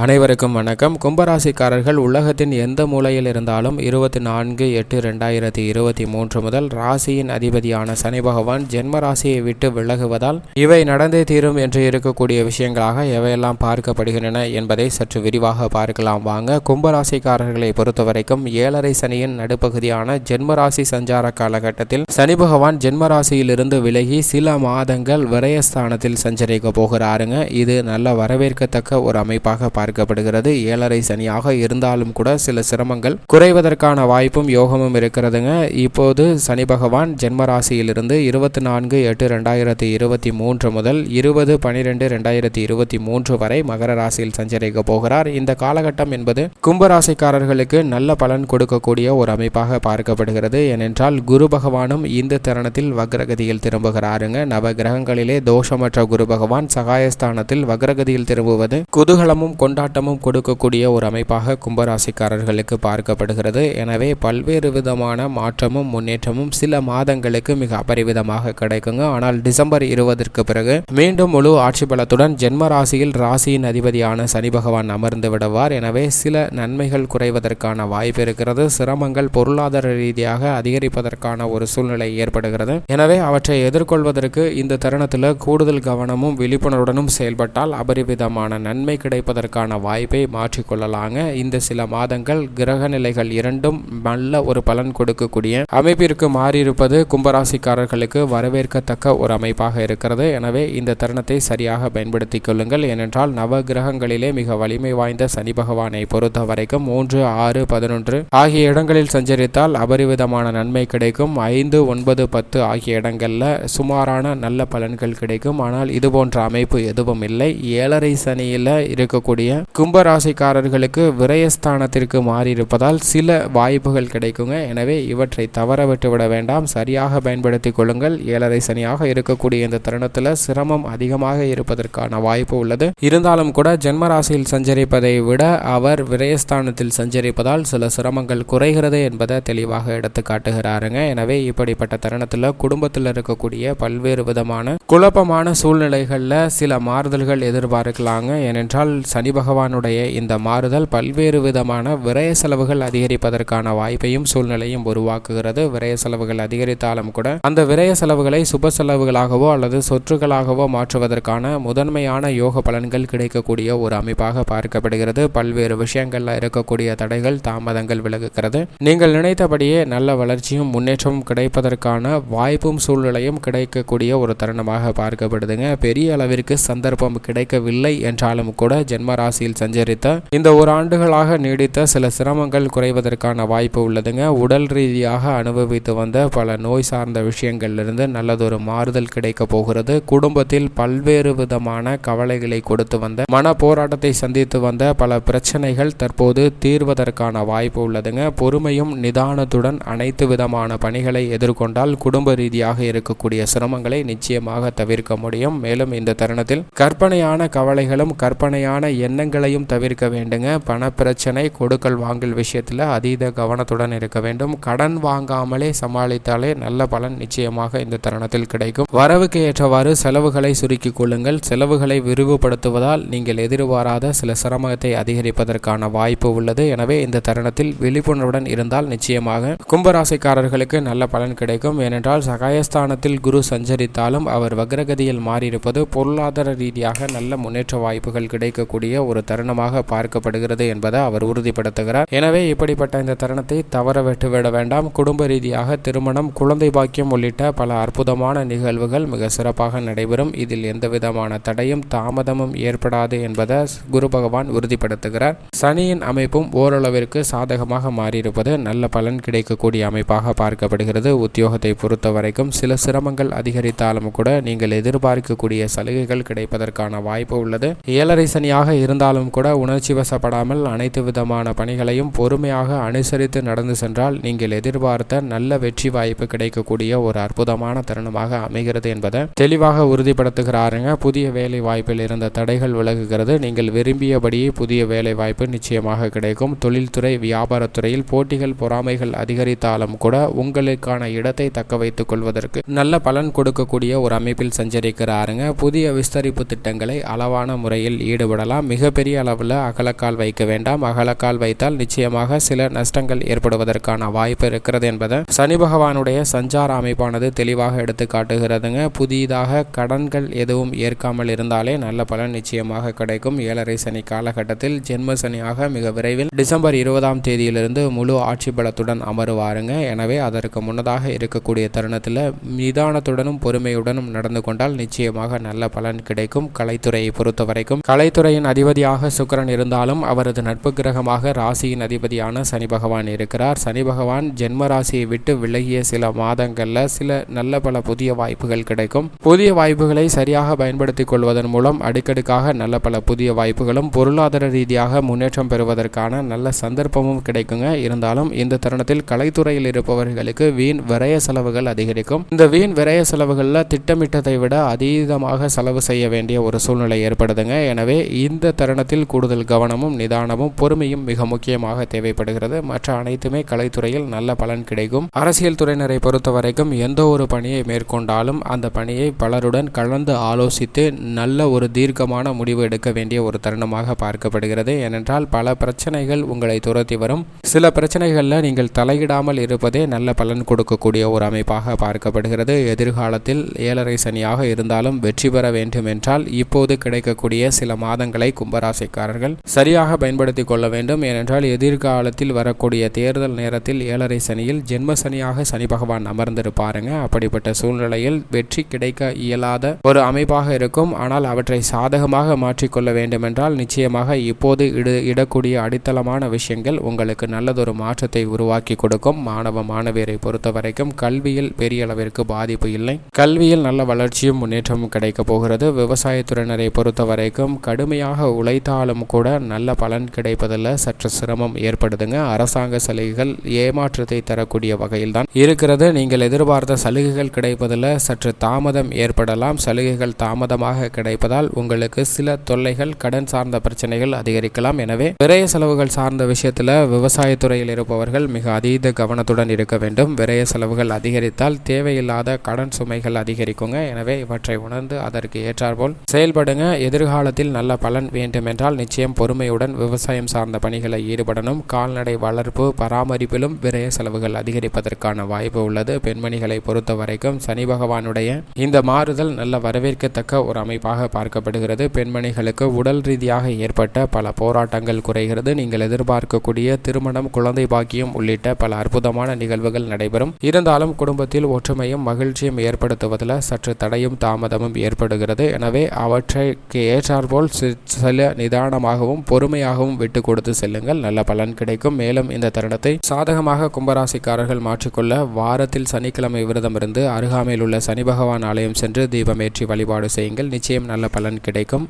அனைவருக்கும் வணக்கம். கும்பராசிக்காரர்கள் உலகத்தின் எந்த மூலையில் இருந்தாலும் இருபத்தி நான்கு எட்டு ரெண்டாயிரத்தி இருபத்தி மூன்று முதல் ராசியின் அதிபதியான சனி பகவான் ஜென்ம ராசியை விட்டு விலகுவதால் இவை நடந்தே தீரும் என்று இருக்கக்கூடிய விஷயங்களாக எவையெல்லாம் பார்க்கப்படுகின்றன என்பதை சற்று விரிவாக பார்க்கலாம். வாங்க கும்பராசிக்காரர்களை பொறுத்தவரைக்கும் ஏழரை சனியின் நடுப்பகுதியான ஜென்மராசி சஞ்சார காலகட்டத்தில் சனி பகவான் ஜென்மராசியிலிருந்து விலகி சில மாதங்கள் விரயஸ்தானத்தில் சஞ்சரிக்க போகிறாருங்க. இது நல்ல வரவேற்கத்தக்க ஒரு அமைப்பாக பார்க்கப்படுகிறது ஏழரை சனியாக இருந்தாலும் கூட சில சிரமங்கள் குறைவதற்கான வாய்ப்பும் யோகமும் இருக்கிறதுங்க. இப்போது சனி பகவான் ஜென்மராசியிலிருந்து இருபத்தி நான்கு எட்டு ரெண்டாயிரத்தி இருபத்தி மூன்று முதல் இருபது பனிரெண்டு ரெண்டாயிரத்தி இருபத்தி மூன்று வரை மகர ராசியில் சஞ்சரிக்க போகிறார். இந்த காலகட்டம் என்பது கும்பராசிக்காரர்களுக்கு நல்ல பலன் கொடுக்கக்கூடிய ஒரு அமைப்பாக பார்க்கப்படுகிறது. ஏனென்றால் குரு பகவானும் இந்த தருணத்தில் வக்ரகதியில் திரும்புகிறாருங்க. நவ கிரகங்களிலே தோஷமற்ற குரு பகவான் சகாயஸ்தானத்தில் வக்ரகதியில் திரும்புவது குதூகலமும் கொண்டு கொண்டாட்டமும் கொடுக்கக்கூடிய ஒரு அமைப்பாக கும்பராசிக்காரர்களுக்கு பார்க்கப்படுகிறது. எனவே பல்வேறு விதமான மாற்றமும் முன்னேற்றமும் சில மாதங்களுக்கு மிக அபரிவிதமாக கிடைக்குங்க. ஆனால் டிசம்பர் இருபதற்கு பிறகு மீண்டும் முழு ஆட்சி பலத்துடன் ஜென்ம ராசியில் ராசியின் அதிபதியான சனி பகவான் அமர்ந்து விடுவார். எனவே சில நன்மைகள் குறைவதற்கான வாய்ப்பு இருக்கிறது. சிரமங்கள் பொருளாதார ரீதியாக அதிகரிப்பதற்கான ஒரு சூழ்நிலை ஏற்படுகிறது. எனவே அவற்றை எதிர்கொள்வதற்கு இந்த தருணத்தில் கூடுதல் கவனமும் விழிப்புணர்வுடனும் செயல்பட்டால் அபரிவிதமான நன்மை கிடைப்பதற்கான வாய்ப்பை மாற்றிக்கொள்ளலாங்க. இந்த சில மாதங்கள் கிரக நிலைகள் இரண்டும் நல்ல ஒரு பலன் கொடுக்கக்கூடிய அமைப்பிற்கு மாறியிருப்பது கும்பராசிக்காரர்களுக்கு வரவேற்கத்தக்க ஒரு அமைப்பாக இருக்கிறது. எனவே இந்த தருணத்தை சரியாக பயன்படுத்திக் கொள்ளுங்கள். ஏனென்றால் நவ கிரகங்களிலே மிக வலிமை வாய்ந்த சனி பகவானை பொறுத்த வரைக்கும் மூன்று ஆறு பதினொன்று ஆகிய இடங்களில் சஞ்சரித்தால் அபரிவிதமான நன்மை கிடைக்கும். ஐந்து ஒன்பது பத்து ஆகிய இடங்களில் சுமாரான நல்ல பலன்கள் கிடைக்கும். ஆனால் இது போன்ற அமைப்பு எதுவும் இல்லை. ஏழரை சனியில் இருக்கக்கூடிய கும்பராசிக்காரர்களுக்கு விரயஸ்தானத்திற்கு மாறியிருப்பதால் சில வாய்ப்புகள் கிடைக்குங்க. எனவே இவற்றை தவற விட்டுவிட வேண்டாம். சரியாக பயன்படுத்திக் கொள்ளுங்கள். ஏழரை சனியாக இருக்கக்கூடிய இந்த தருணத்தில் சிரமம் அதிகமாக இருப்பதற்கான வாய்ப்பு உள்ளது. இருந்தாலும் கூட ஜென்மராசியில் சஞ்சரிப்பதை விட அவர் விரயஸ்தானத்தில் சஞ்சரிப்பதால் சில சிரமங்கள் குறைகிறது என்பதை தெளிவாக எடுத்து காட்டுகிறாருங்க. எனவே இப்படிப்பட்ட தருணத்தில் குடும்பத்தில் இருக்கக்கூடிய பல்வேறு விதமான குழப்பமான சூழ்நிலைகளில் சில மாறுதல்கள் எதிர்பார்க்கலாங்க. ஏனென்றால் சனி பகவானுடைய இந்த மாறுதல் பல்வேறு விதமான விரய செலவுகள் அதிகரிப்பதற்கான வாய்ப்பையும் சூழ்நிலையும் உருவாக்குகிறது. விரய செலவுகள் அதிகரித்தாலும் கூட அந்த விரய செலவுகளை சுப செலவுகளாகவோ அல்லது சொற்றுகளாகவோ மாற்றுவதற்கான முதன்மையான யோக பலன்கள் கிடைக்கக்கூடிய ஒரு அமைப்பாக பார்க்கப்படுகிறது. பல்வேறு விஷயங்கள்ல இருக்கக்கூடிய தடைகள் தாமதங்கள் விலகுகிறது. நீங்கள் நினைத்தபடியே நல்ல வளர்ச்சியும் முன்னேற்றமும் கிடைப்பதற்கான வாய்ப்பும் சூழ்நிலையும் கிடைக்கக்கூடிய ஒரு தருணமாக பார்க்கப்படுதுங்க. பெரிய அளவிற்கு சந்தர்ப்பம் கிடைக்கவில்லை என்றாலும் கூட ஜென்ம ராசியில் சஞ்சரித்த இந்த ஒரு ஆண்டுகளாக நீடித்த சில சிரமங்கள் குறைவதற்கான வாய்ப்பு உள்ளதுங்க. உடல் ரீதியாக அனுபவித்து வந்த பல நோய் சார்ந்த விஷயங்களிலிருந்து நல்லதொரு மாறுதல் கிடைக்க போகிறது. குடும்பத்தில் பல்வேறு விதமான கவலைகளை கொடுத்து வந்த மன போராட்டத்தை சந்தித்து வந்த பல பிரச்சனைகள் தற்போது தீர்வதற்கான வாய்ப்பு உள்ளதுங்க. பொறுமையும் நிதானத்துடன் அனைத்து விதமான பணிகளை எதிர்கொண்டால் குடும்ப ரீதியாக இருக்கக்கூடிய சிரமங்களை நிச்சயமாக தவிர்க்க முடியும். மேலும் இந்த தருணத்தில் கற்பனையான கவலைகளும் கற்பனையான எண்ணங்களையும் தவிர்க்க வேண்டுங்க. பண பிரச்சனை கொடுக்கல் வாங்கல் விஷயத்தில் அதீத கவனத்துடன் இருக்க வேண்டும். கடன் வாங்காமலே சமாளித்தாலே நல்ல பலன் நிச்சயமாக இந்த தருணத்தில் கிடைக்கும். வரவுக்கு ஏற்றவாறு செலவுகளை சுருக்கிக் கொள்ளுங்கள். செலவுகளை விரிவுபடுத்துவதால் நீங்கள் எதிர்பாராத சில சிரமத்தை அதிகரிப்பதற்கான வாய்ப்பு உள்ளது. எனவே இந்த தருணத்தில் விழிப்புணர்வுடன் இருந்தால் நிச்சயமாக கும்பராசிக்காரர்களுக்கு நல்ல பலன் கிடைக்கும். ஏனென்றால் சகாயஸ்தானத்தில் குரு சஞ்சரித்தாலும் அவர் வக்ரகதியில் மாறியிருப்பது பொருளாதார ரீதியாக நல்ல முன்னேற்ற வாய்ப்புகள் கிடைக்கக்கூடிய ஒரு தருணமாக பார்க்கப்படுகிறது என்பதை அவர் உறுதிப்படுத்துகிறார். எனவே இப்படிப்பட்ட இந்த தருணத்தை தவற விட்டுவிட வேண்டாம். குடும்ப ரீதியாக திருமணம் குழந்தை பாக்கியம் உள்ளிட்ட பல அற்புதமான நிகழ்வுகள் மிக சிறப்பாக நடைபெறும். இதில் எந்தவிதமான தடையும் தாமதமும் ஏற்படாது என்பதை குரு பகவான் உறுதிப்படுத்துகிறார். சனியின் அமைப்பும் ஓரளவிற்கு சாதகமாக மாறியிருப்பது நல்ல பலன் கிடைக்கக்கூடிய அமைப்பாக பார்க்கப்படுகிறது. உத்தியோகத்தை பொறுத்த வரைக்கும் சில சிரமங்கள் அதிகரித்தாலும் கூட நீங்கள் எதிர்பார்க்கக்கூடிய சலுகைகள் கிடைப்பதற்கான வாய்ப்பு உள்ளது. ஏழரை சனியாக இருந்தாலும் கூட உணர்ச்சி வசப்படாமல் அனைத்து விதமான பணிகளையும் பொறுமையாக அனுசரித்து நடந்து சென்றால் நீங்கள் எதிர்பார்த்த நல்ல வெற்றி வாய்ப்பு கிடைக்கக்கூடிய ஒரு அற்புதமான தருணமாக அமைகிறது என்பதை தெளிவாக உறுதிப்படுத்துகிறாருங்க. புதிய வேலை வாய்ப்பில் இருந்த தடைகள் விலகுகிறது. நீங்கள் விரும்பியபடியே புதிய வேலை வாய்ப்பு நிச்சயமாக கிடைக்கும். தொழில்துறை வியாபாரத்துறையில் போட்டிகள் பொறாமைகள் அதிகரித்தாலும் கூட உங்களுக்கான இடத்தை தக்க வைத்துக் கொள்வதற்கு நல்ல பலன் கொடுக்கக்கூடிய ஒரு அமைப்பில் சஞ்சரிக்கிறாருங்க. புதிய விஸ்தரிப்பு திட்டங்களை அளவான முறையில் ஈடுபடலாம். மிக மிகப்பெரிய அளவில் அகலக்கால் வைக்க வேண்டாம். அகலக்கால் வைத்தால் நிச்சயமாக சில நஷ்டங்கள் ஏற்படுவதற்கான வாய்ப்பு இருக்கிறது என்பதை சனி பகவானுடைய சஞ்சார அமைப்பானது தெளிவாக எடுத்து காட்டுகிறதுங்க. புதிதாக கடன்கள் எதுவும் ஏற்காமல் இருந்தாலே நல்ல பலன் நிச்சயமாக கிடைக்கும். ஏழரை சனி காலகட்டத்தில் ஜென்ம சனியாக மிக விரைவில் டிசம்பர் இருபதாம் தேதியிலிருந்து முழு ஆட்சி பலத்துடன் அமருவாருங்க. எனவே அதற்கு முன்னதாக இருக்கக்கூடிய தருணத்தில் நிதானத்துடனும் பொறுமையுடனும் நடந்து கொண்டால் நிச்சயமாக நல்ல பலன் கிடைக்கும். கலைத்துறையை பொறுத்த வரைக்கும் கலைத்துறையின் அதிபதியாக சுக்கிரன் இருந்தாலும் அவரது நட்பு கிரகமாக ராசியின் அதிபதியான சனி பகவான் இருக்கிறார். சனி பகவான் ஜென்ம ராசியை விட்டு விலகிய சில மாதங்களில் சில நல்ல பல புதிய வாய்ப்புகள் கிடைக்கும். புதிய வாய்ப்புகளை சரியாக பயன்படுத்திக் கொள்வதன் மூலம் அடுக்கடுக்காக நல்ல பல புதிய வாய்ப்புகளும் பொருளாதார ரீதியாக முன்னேற்றம் பெறுவதற்கான நல்ல சந்தர்ப்பமும் கிடைக்குங்க. இருந்தாலும் இந்த தருணத்தில் கலைத்துறையில் இருப்பவர்களுக்கு வீண் விரய செலவுகள் அதிகரிக்கும். இந்த வீண் விரய செலவுகளில் திட்டமிட்டதை விட அதீதமாக செலவு செய்ய வேண்டிய ஒரு சூழ்நிலை ஏற்படுதுங்க. எனவே இந்த தருணத்தில் கூடுதல் கவனமும் நிதானமும் பொறுமையும் மிக முக்கியமாக தேவைப்படுகிறது. மற்ற அனைத்துமே கலைத்துறையில் நல்ல பலன் கிடைக்கும். அரசியல் துறையினரை பொறுத்த வரைக்கும் எந்த ஒரு பணியை மேற்கொண்டாலும் அந்த பணியை பலருடன் கலந்து ஆலோசித்து நல்ல ஒரு தீர்க்கமான முடிவு எடுக்க வேண்டிய ஒரு தருணமாக பார்க்கப்படுகிறது. ஏனென்றால் பல பிரச்சனைகள் உங்களை துரத்தி வரும். சில பிரச்சனைகளில் நீங்கள் தலையிடாமல் இருப்பதே நல்ல பலன் கொடுக்கக்கூடிய ஒரு அமைப்பாக பார்க்கப்படுகிறது. எதிர்காலத்தில் ஏழரை சனியாக இருந்தாலும் வெற்றி பெற வேண்டும் என்றால் இப்போது கிடைக்கக்கூடிய சில மாதங்களை கும்பராசிக்காரர்கள் சரியாக பயன்படுத்திக் கொள்ள வேண்டும். ஏனென்றால் எதிர்காலத்தில் வரக்கூடிய தேர்தல் நேரத்தில் ஏழரை சனியில் ஜென்ம சனியாக சனி பகவான் அமர்ந்திருப்பாருங்க அப்படிப்பட்ட சூழ்நிலையில் வெற்றி கிடைக்க இயலாத ஒரு அமைப்பாக இருக்கும். ஆனால் அவற்றை சாதகமாக மாற்றிக்கொள்ள வேண்டுமென்றால் நிச்சயமாக இப்போது இடு இடக்கூடிய அடித்தளமான விஷயங்கள் உங்களுக்கு நல்லதொரு மாற்றத்தை உருவாக்கி கொடுக்கும். மாணவ மாணவியரை பொறுத்த வரைக்கும் கல்வியில் பெரிய அளவிற்கு பாதிப்பு இல்லை. கல்வியில் நல்ல வளர்ச்சியும் முன்னேற்றமும் கிடைக்கப் போகிறது. விவசாயத்துறையினரை பொறுத்த வரைக்கும் கடுமையாக உழைத்தாலும் கூட நல்ல பலன் கிடைப்பதில் சற்று சிரமம் ஏற்படுதுங்க. அரசாங்க சலுகைகள் ஏமாற்றத்தை தரக்கூடிய வகையில் தான் இருக்கிறது. நீங்கள் எதிர்பார்த்த சலுகைகள் கிடைப்பதில் சற்று தாமதம் ஏற்படலாம். சலுகைகள் தாமதமாக கிடைப்பதால் உங்களுக்கு சில தொல்லைகள் கடன் சார்ந்த பிரச்சனைகள் அதிகரிக்கலாம். எனவே விரய செலவுகள் சார்ந்த விஷயத்தில் விவசாயத்துறையில் இருப்பவர்கள் மிக அதீத கவனத்துடன் இருக்க வேண்டும். விரய செலவுகள் அதிகரித்தால் தேவையில்லாத கடன் சுமைகள் அதிகரிக்குங்க. எனவே இவற்றை உணர்ந்து அதற்கு ஏற்றாற்போல் செயல்படுங்க. எதிர்காலத்தில் நல்ல பலன் வேண்டும். வேண்டுமென்றால் நிச்சயம் பொறுமையுடன் விவசாயம் சார்ந்த பணிகளை ஈடுபடணும். கால்நடை வளர்ப்பு பராமரிப்பிலும் விரய செலவுகள் அதிகரிப்பதற்கான வாய்ப்பு உள்ளது. பெண்மணிகளை பொறுத்த வரைக்கும் சனி பகவானுடைய இந்த மாறுதல் நல்ல வரவேற்கத்தக்க ஒரு அமைப்பாக பார்க்கப்படுகிறது. பெண்மணிகளுக்கு உடல் ரீதியாக ஏற்பட்ட பல போராட்டங்கள் குறைகிறது. நீங்கள் எதிர்பார்க்கக்கூடிய திருமணம் குழந்தை பாக்கியம் உள்ளிட்ட பல அற்புதமான நிகழ்வுகள் நடைபெறும். இருந்தாலும் குடும்பத்தில் ஒற்றுமையும் மகிழ்ச்சியும் ஏற்படுத்துவதில் சற்று தடையும் தாமதமும் ஏற்படுகிறது. எனவே அவற்றைக்கு ஏற்றாற்போல் முதல்ல நிதானமாகவும் பொறுமையாகவும் விட்டு கொடுத்து செல்லுங்கள். நல்ல பலன் கிடைக்கும். மேலும் இந்த தருணத்தை சாதகமாக கும்பராசிக்காரர்கள் மாற்றிக்கொள்ள வாரத்தில் சனிக்கிழமை விரதம் இருந்து அருகாமையில் உள்ள சனி பகவான் ஆலயம் சென்று தீபமேற்றி வழிபாடு செய்யுங்கள். நிச்சயம் நல்ல பலன் கிடைக்கும்.